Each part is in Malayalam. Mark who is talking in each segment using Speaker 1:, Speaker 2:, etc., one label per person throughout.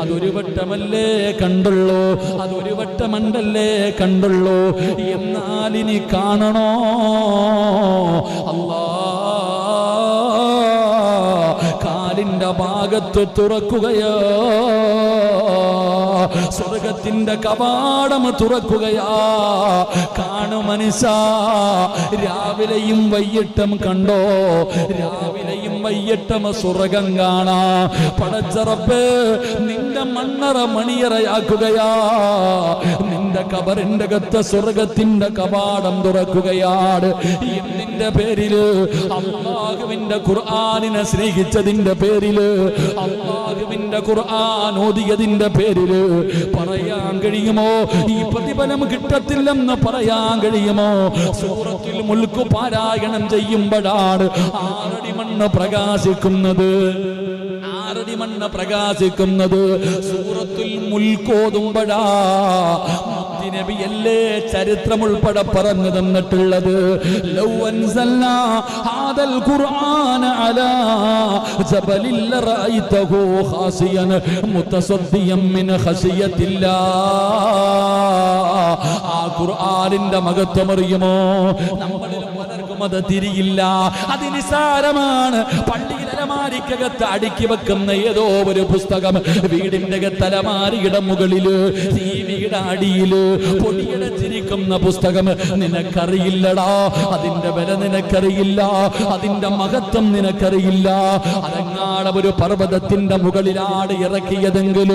Speaker 1: അതൊരു വട്ടമല്ലേ കണ്ടുള്ളൂ അതൊരു വട്ടമണ്ടല്ലേ കണ്ടുള്ളൂ. എന്നാൽ ഇനി കാണണോ? അല്ലാ കാലിന്റെ ഭാഗത്ത് തുറക്കുകയോ? സ്വർഗത്തിന്റെ കവാടം തുറക്കുകയാ? കാണു മനുഷ്യ രാവിലെയും വൈകിട്ടും കണ്ടോ? രാവിലെയും വൈകിട്ടും സ്വർഗം കാണാ. പടച്ചറപ്പ് നിന്റെ മണ്ണറ മണിയറയാക്കുകയാ. നിന്റെ കബറിന്റെ കത്ത് സ്വർഗത്തിന്റെ കവാടം തുറക്കുകയാണ്. എന്നിന്റെ പേരിൽ? അള്ളാഹുവിന്റെ ഖുർആാനിനെ സ്നേഹിച്ചതിന്റെ പേരിൽ. അള്ളാഹുവിന്റെ ഖുർആൻ ഓതിയതിന്റെ പേരിൽ. പറയാൻ കഴിയുമോ? ഈ പ്രതിഫലം കിട്ടത്തില്ലെന്ന് പറയാൻ കഴിയുമോ? സൂറത്തിൽ മുൽക്കു പാരായണം ചെയ്യുമ്പോഴാണ് ആറടി മണ്ണ് പ്രകാശിക്കുന്നത്? ആറടി പ്രകാശിക്കുന്നത്. സൂറത്തുൽ മുൽക്കോതുമ്പഴാ നബിയല്ലേ ചരിത്രം ഉൾപ്പെടെ പറഞ്ഞു തന്നിട്ടുള്ളത്. ആ ഖുർആനിന്റെ മഹത്വം അറിയുമോ? അത് തിരിയില്ല അത് നിസാരമാണ് പള്ളിയിൽ അടുക്കി വെക്കുന്ന ഏതോ ഒരു പുസ്തകം വീടിന്റെ തലമാരിയുടെ മുകളിൽ ടിവിയുടെ അടിയിൽ പൊടിയടച്ചിരിക്കുന്ന പുസ്തകം. നിനക്കറിയില്ലടാ അതിന്റെ വില നിനക്കറിയില്ല അതിന്റെ മഹത്വം നിനക്കറിയില്ല. അതെങ്ങാടെ ഒരു പർവതത്തിന്റെ മുകളിലാണ് ഇറക്കിയതെങ്കിൽ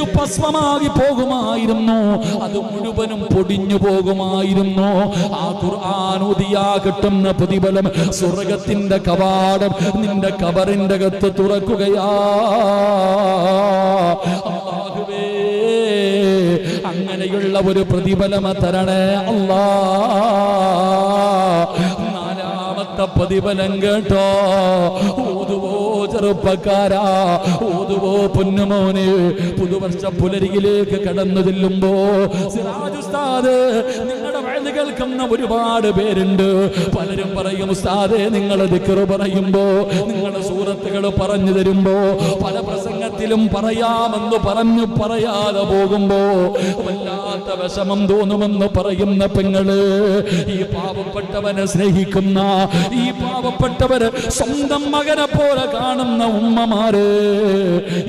Speaker 1: പേടിച്ചു ഭസ്മമാകി പോകുമായിരുന്നു. അത് മുഴുവനും പൊടിഞ്ഞു പോകുമായിരുന്നു. ആ ഖുർആൻ ഉദിയാ പ്രതിഫലം സ്വർഗത്തിന്റെ കവാടം നിന്റെ കബറിന്റെ കത്ത് തുറക്കുകയാ. അങ്ങനെയുള്ള ഒരു പ്രതിഫലം തരണേ അല്ലാ നാലാമത്തെ പ്രതിഫലം കേട്ടോ. ചെറുപ്പക്കാരാ. ഓതുവോ പൊന്നുമോനെ. പുതുവർഷ പുലരിയിലേക്ക് കടന്നു ചെല്ലുമ്പോ സിറാജ് ഉസ്താദ് നിങ്ങളുടെ വഴുത് കേൾക്കുന്ന ഒരുപാട് പേരുണ്ട്. പലരും പറയും ഉസ്താദെ നിങ്ങൾ ദിക്കറ് പറയുമ്പോ നിങ്ങളുടെ സൂറത്തുകൾ പറഞ്ഞു തരുമ്പോ പല പ്രസംഗത്തിലും പറയാമെന്ന് പറഞ്ഞു പറയാതെ പോകുമ്പോ വല്ലാത്ത വിഷമം തോന്നുമെന്ന് പറയുന്ന പെങ്ങൾ ഈ പാവപ്പെട്ടവനെ സ്നേഹിക്കുന്ന ഈ പാവപ്പെട്ടവര് സ്വന്തം മകനെ പോലെ കാണുന്ന ഉമ്മമാര്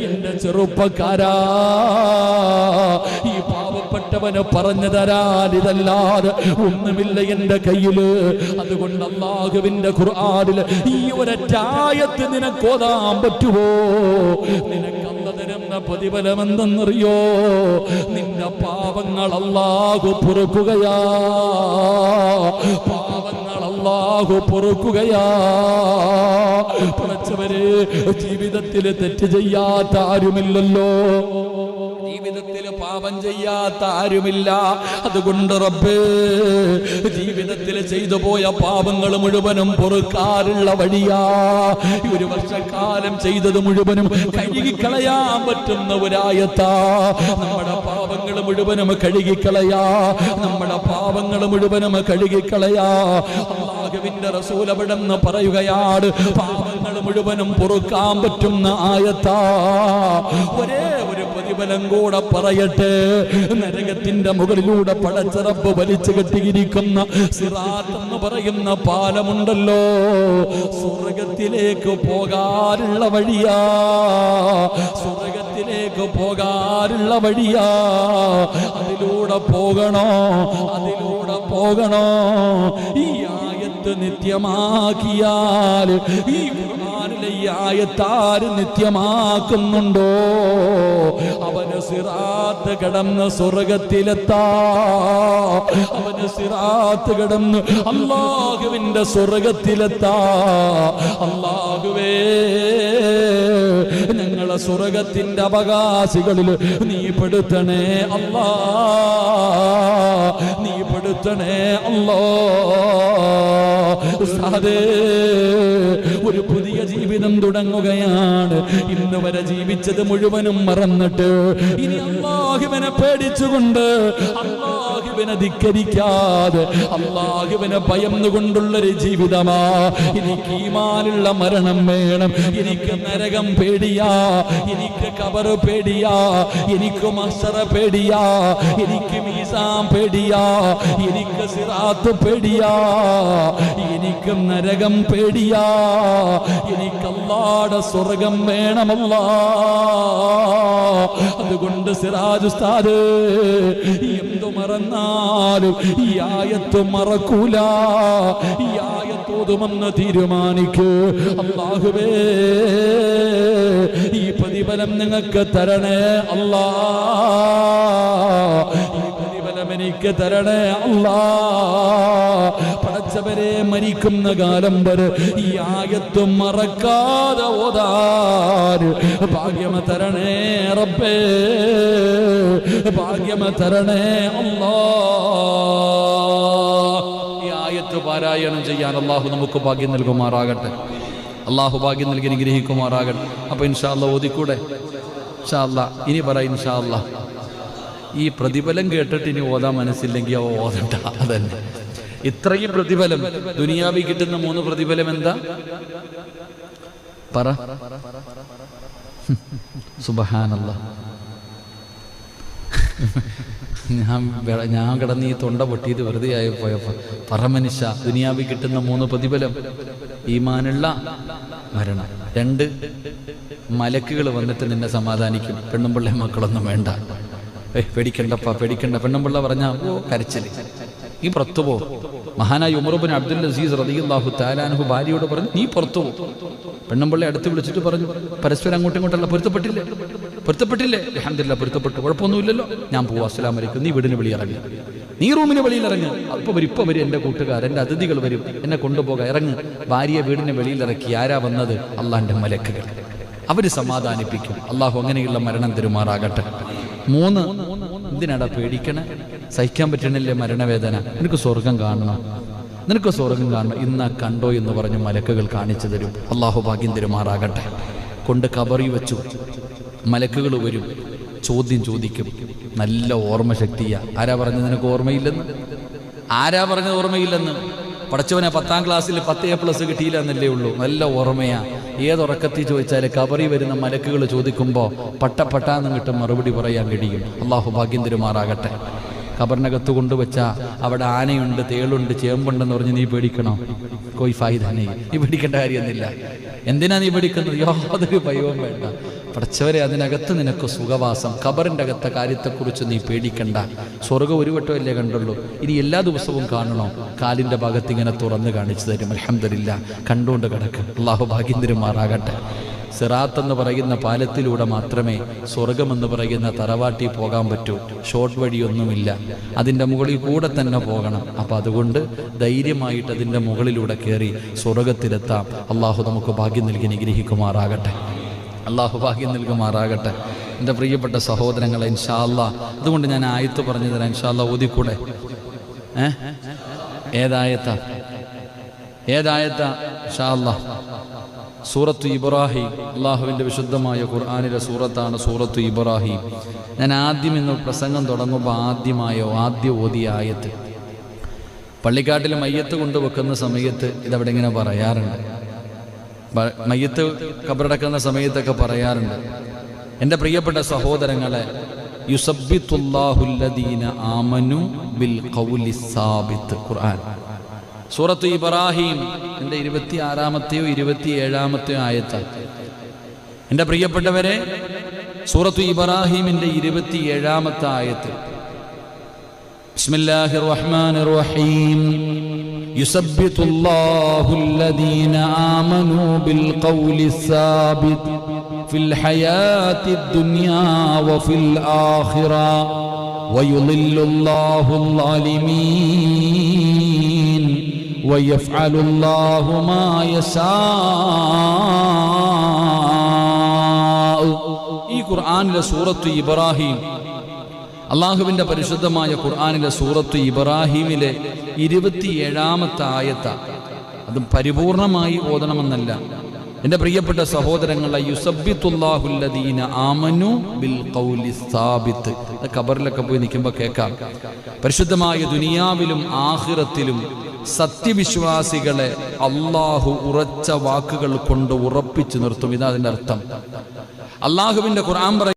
Speaker 1: എന്റെ ചെറുപ്പക്കാരാ ഈ പാവപ്പെട്ടവന് പറഞ്ഞു തരാൻ ഇതല്ലാതെ ഒന്നുമില്ല എന്റെ കയ്യിൽ. അതുകൊണ്ട് അള്ളാഹുവിന്റെ ഖുർആാനിൽ ഈ ഒരറ്റായത്ത് നിനക്കോതാൻ പറ്റുമോ? നിനക്ക് തരുന്ന പ്രതിഫലം എന്തെന്നറിയോ നിന്റെ പാവങ്ങൾ അല്ലാഹു പൊറുക്കുകയാ. പാവങ്ങൾ അല്ലാഹു പൊറുക്കുകയാ. പടച്ചവരെ ജീവിതത്തിൽ തെറ്റ് ചെയ്യാത്ത ആരുമില്ലല്ലോ. പാപം ചെയ്യാത്ത ആരുമില്ല. അതുകൊണ്ട് റബ്ബേ ജീവിതത്തിൽ ചെയ്തു പോയ പാപങ്ങൾ മുഴുവനും പൊറുക്കാറുള്ള വഴിയാ. ഒരു വർഷക്കാലം ചെയ്തത് മുഴുവനും കഴുകിക്കളയാൻ പറ്റുന്ന ഒരായത്താ. നമ്മുടെ പാപങ്ങൾ മുഴുവനും കഴുകിക്കളയാ. നമ്മുടെ പാപങ്ങൾ മുഴുവനും കഴുകിക്കളയാ. അള്ളാഹുവിന്റെ റസൂൽ അവിടെന്ന് പറയുകയാണ് പാപങ്ങൾ മുഴുവനും പൊറുക്കാൻ പറ്റുന്ന ആയത്താ. ഒരേ പ്രതിഫലം കൂടെ പറയട്ടെ. നരകത്തിന്റെ മുകളിലൂടെ പടച്ചിറപ്പ് വലിച്ചു കെട്ടിയിരിക്കുന്ന സിറാത്ത് എന്ന് പറയുന്ന പാലമുണ്ടല്ലോ. സ്വർഗത്തിലേക്ക് പോകാനുള്ള വഴിയാ. സ്വർഗത്തിലേക്ക് പോകാനുള്ള വഴിയാ. അതിലൂടെ പോകണോ? അതിലൂടെ പോകണോ? ഈ ആയത്ത് നിത്യമാക്കിയാൽ ഈ ഈ ആയത്താര് നിത്യമാക്കുന്നുണ്ടോ? അവന് സിറാത്ത് കിടന്ന് സ്വർഗത്തിലെത്താ. അവന് സിറാത്ത് കിടന്ന് അള്ളാഹുവിന്റെ സ്വർഗത്തിലെത്താ. അള്ളാഹുവേ ഞങ്ങളെ സ്വർഗത്തിന്റെ അവകാശികളിൽ നീ പെടുത്തണേ അല്ലാ. നീ പെടുത്തണേ അല്ലോ. ഒരു പുതിയ ജീവിതം തുടങ്ങുകയാണ്. ഇന്ന് വരെ ജീവിച്ചത് മുഴുവനും മറന്നിട്ട് ഇനി അള്ളാഹുവിനെ പേടിച്ചുകൊണ്ട് അള്ളാഹുവിനെ ധിക്കരിക്കാതെ അള്ളാഹുവിനെ ഭയന്നുകൊണ്ടുള്ളൊരു ജീവിതമാ. എനിക്ക് ഈമാനുള്ള മരണം വേണം. എനിക്ക് നരകം പേടിയാ. എനിക്ക് കബറ് പേടിയാ എനിക്ക് മസറ പേടിയാ എനിക്ക് മീസാം പേടിയാ എനിക്ക് സിറാത്ത് പേടിയാ എനിക്ക് നരകം പേടിയാ എനിക്ക് അല്ലാടെ സ്വർഗം വേണമല്ല. അതുകൊണ്ട് സിറാജ് ഉസ്താദ് എന്തു മറന്നാലും ഈ ആയത്ത് മറക്കൂല ഈ ആയത്തോതുമെന്ന് തീരുമാനിക്കൂ. അള്ളാഹുവേ ഈ പ്രതിഫലം നിങ്ങൾക്ക് തരണേ അല്ലാ. ഈ പ്രതിഫലം എനിക്ക് തരണേ അല്ലാ. പടച്ചവരെ മരിക്കുന്ന കാലം വരെ ഈ ആയത്ത് മറക്കാതെ ഭാഗ്യമ തരണേ റബ്ബേ. ഭാഗ്യമ തരണേ അല്ലാ. ആയത്ത് പാരായണം ചെയ്യാൻ അള്ളാഹു നമുക്ക് ഭാഗ്യം നൽകുമാറാകട്ടെ. അള്ളാഹു ഭാഗ്യം നൽകി അനുഗ്രഹിക്കുമാറാകട്ടെ. അപ്പൊ ഇൻഷാല്ല ഓതിക്കൂടെ? ഇനി പറ ഇൻഷാല്ല ഈ പ്രതിഫലം കേട്ടിട്ട് ഇനി ഓതാൻ മനസ്സില്ലെങ്കിൽ അവ ഓതണ്ട. അതന്നെ. ഇത്രയും പ്രതിഫലം. ദുനിയാവി കിട്ടുന്ന മൂന്ന് പ്രതിഫലം എന്താ? പറ. സുബഹാനല്ല. ഞാൻ ഞാൻ കിടന്ന് ഈ തൊണ്ട പൊട്ടിയത് വെറുതെ ആയി പോയപ്പോ പറമനുഷ്യ ദുനിയാവി കിട്ടുന്ന മൂന്ന് പ്രതിഫലം. ഈമാനുള്ള മരണം. രണ്ട് മലക്കുകൾ വന്നിട്ട് നിന്നെ സമാധാനിക്കും. പെണ്ണുമ്പിള്ളേ മക്കളൊന്നും വേണ്ട. ഏയ് പേടിക്കണ്ടപ്പ പേടിക്കണ്ട. പെണ്ണുമ്പിള്ള പറഞ്ഞ ഓ കരച്ചിൽ നീ പുറത്തു പോ. മഹാനായ ഉമറുബിൻ അബ്ദുൽ അസീസ് റതിയുല്ലാഹു താലാനഹു ഭാര്യയോട് പറഞ്ഞു നീ പുറത്തു പോ. പെണ്ണുമ്പിള്ളെ അടുത്ത് വിളിച്ചിട്ട് പറഞ്ഞു പരസ്പരം അങ്ങോട്ടും ഇങ്ങോട്ടല്ല പൊരുത്തപ്പെട്ടില്ലേ? പൊരുത്തപ്പെട്ടില്ലേ? അഹമ്മദില്ല പൊരുത്തപ്പെട്ടു. കുഴപ്പമൊന്നുമില്ലല്ലോ. ഞാൻ പോവാ. അസ്സലാം വലൈക്കും നീ വീടിന് വെളിയിൽ ഇറങ്ങി നീ റൂമിന് വെളിയിൽ ഇറങ്ങി അപ്പൊ വരും ഇപ്പൊ വരും. എന്റെ കൂട്ടുകാർ എന്റെ അതിഥികൾ വരും. എന്നെ കൊണ്ടുപോകാൻ ഇറങ്ങി. ഭാര്യയെ വീടിന് വെളിയിൽ ഇറക്കി ആരാ വന്നത്? അള്ളാന്റെ മലക്കുകൾ. അവർ സമാധാനിപ്പിക്കും. അള്ളാഹു അങ്ങനെയുള്ള മരണം തെരുമാറാകട്ടെ. മൂന്ന് എന്തിനാടാ പേടിക്കണേ. സഹിക്കാൻ പറ്റണില്ലേ മരണവേദന? എനിക്ക് സ്വർഗം കാണണം. നിനക്ക് സ്വർഗം കാണണം ഇന്നാ കണ്ടോ എന്ന് പറഞ്ഞ് മലക്കുകൾ കാണിച്ചു തരും. അള്ളാഹു ഭാഗ്യം തെരുമാറാകട്ടെ. കൊണ്ട് കബറി വെച്ചു. മലക്കുകൾ വരും. ചോദ്യം ചോദിക്കും. നല്ല ഓർമ്മ ഓർമ്മശക്തിയാ ആരാ പറഞ്ഞത് നിനക്ക് ഓർമ്മയില്ലെന്ന്? ആരാ പറഞ്ഞത് ഓർമ്മയില്ലെന്ന്? പഠിച്ചവനെ പത്താം ക്ലാസ്സിൽ പത്ത് എ പ്ലസ് കിട്ടിയില്ല എന്നല്ലേ ഉള്ളൂ. നല്ല ഓർമ്മയാ. ഏതുറക്കത്തിൽ ചോദിച്ചാൽ കബറി വരുന്ന മലക്കുകൾ ചോദിക്കുമ്പോൾ പട്ട പട്ടാന്ന് കിട്ടും മറുപടി പറയാൻ കഴിയും. അള്ളാഹു ഭാഗ്യം തിരുമാറാകട്ടെ. കബറിനകത്ത് കൊണ്ടുവച്ച അവിടെ ആനയുണ്ട് തേളുണ്ട് ചേമ്പുണ്ടെന്ന് പറഞ്ഞ് നീ പേടിക്കണോ? കോയി ഫായിദാനെ നീ പേടിക്കേണ്ട കാര്യമൊന്നുമില്ല. എന്തിനാ നീ പേടിക്കുന്നത്? യാതൊരു ഭയവും വേണ്ട. പഠിച്ചവരെ അതിനകത്ത് നിനക്ക് സുഖവാസം ഖബറിന്റെ അകത്തെ കാര്യത്തെക്കുറിച്ച് നീ പേടിക്കണ്ട. സ്വർഗം ഒരു വട്ടമല്ലേ കണ്ടുള്ളൂ. ഇനി എല്ലാ ദിവസവും കാണണോ? കാലിന്റെ ഭാഗത്ത് ഇങ്ങനെ തുറന്ന് കാണിച്ചു തരും. അലഹമില്ല കണ്ടുകൊണ്ട് കിടക്കും. അള്ളാഹു ഭാഗ്യന്തിരുമാറാകട്ടെ. സിറാത്ത് എന്ന് പറയുന്ന പാലത്തിലൂടെ മാത്രമേ സ്വർഗമെന്ന് പറയുന്ന തറവാട്ടി പോകാൻ പറ്റൂ. ഷോർട്ട് വഴിയൊന്നുമില്ല. അതിന്റെ മുകളിൽ കൂടെ തന്നെ പോകണം. അപ്പം അതുകൊണ്ട് ധൈര്യമായിട്ട് അതിന്റെ മുകളിലൂടെ കയറി സ്വർഗത്തിലെത്താം. അള്ളാഹു നമുക്ക് ഭാഗ്യം നൽകി നിഗ്രഹിക്കുമാറാകട്ടെ അള്ളാഹു ഭാഗ്യം നൽകുമാറാകട്ടെ. എന്റെ പ്രിയപ്പെട്ട സഹോദരങ്ങളെ ഇൻഷാല്ല അതുകൊണ്ട് ഞാൻ ആയത്ത് പറഞ്ഞു തരാം ഇൻഷാല്ല ഓതിക്കൂടെ? ഏ? ഏതായത്ത? ഏതായത്ത? ഇൻഷാല്ല സൂറത്തു ഇബ്രാഹിം. അള്ളാഹുവിന്റെ വിശുദ്ധമായ ഖുർആാനിലെ സൂറത്താണ് സൂറത്തു ഇബ്രാഹിം. ഞാൻ ആദ്യം ഇന്ന് പ്രസംഗം തുടങ്ങുമ്പോൾ ആദ്യമായോ ആദ്യ ഓതിയ ആയത്ത്. പള്ളിക്കാട്ടിൽ മയ്യത്ത് കൊണ്ടുവെക്കുന്ന സമയത്ത് ഇതവിടെ ഇങ്ങനെ പറയാറുണ്ട്. മയ്യത്ത് കബറടക്കുന്ന സമയത്തൊക്കെ പറയാറുണ്ട്. എന്റെ പ്രിയപ്പെട്ട സഹോദരങ്ങളെ യുസബിത്തുല്ലാഹുല്ലദീന ആമനു ബിൽ സാബിത്ത് ഖുർആൻ. സൂറത്ത് ഇബ്രാഹിം എൻ്റെ ഇരുപത്തി ആറാമത്തെയോ ഇരുപത്തി ഏഴാമത്തെയോ ആയത്ത എൻ്റെ പ്രിയപ്പെട്ടവരെ സൂറത്ത് ഇബ്രാഹിമിൻ്റെ ഇരുപത്തി ഏഴാമത്തെ ആയത്ത് بسم الله الرحمن الرحيم يثبت الله الذين آمنوا بالقول الثابت في الحياة الدنيا وفي الآخرة ويضل الله الظالمين ويفعل الله ما يشاء ഈ ഖുർആനിലെ സൂറത്ത് ഇബ്രാഹിം അള്ളാഹുവിൻ്റെ പരിശുദ്ധമായ ഖുർആാനിലെ സൂറത്ത് ഇബ്രാഹിമിലെ ഇരുപത്തിയേഴാമത്തെ ആയത്ത അത് പരിപൂർണമായി ഓതണമെന്നല്ല എന്റെ പ്രിയപ്പെട്ട സഹോദരങ്ങളെ യുസബിത്തുല്ലാഹുല്ലദീന ആമനു ബിൽ ഖൗലി സ്ഥാപിത്ത് കബറിലൊക്കെ പോയി നിൽക്കുമ്പോൾ കേൾക്കാം. പരിശുദ്ധമായ ദുനിയാവിലും ആഹിറത്തിലും സത്യവിശ്വാസികളെ അള്ളാഹു ഉറച്ച വാക്കുകൾ കൊണ്ട് ഉറപ്പിച്ചു നിർത്തും. ഇതാ അതിന്റെ അർത്ഥം. അള്ളാഹുവിന്റെ ഖുർആൻ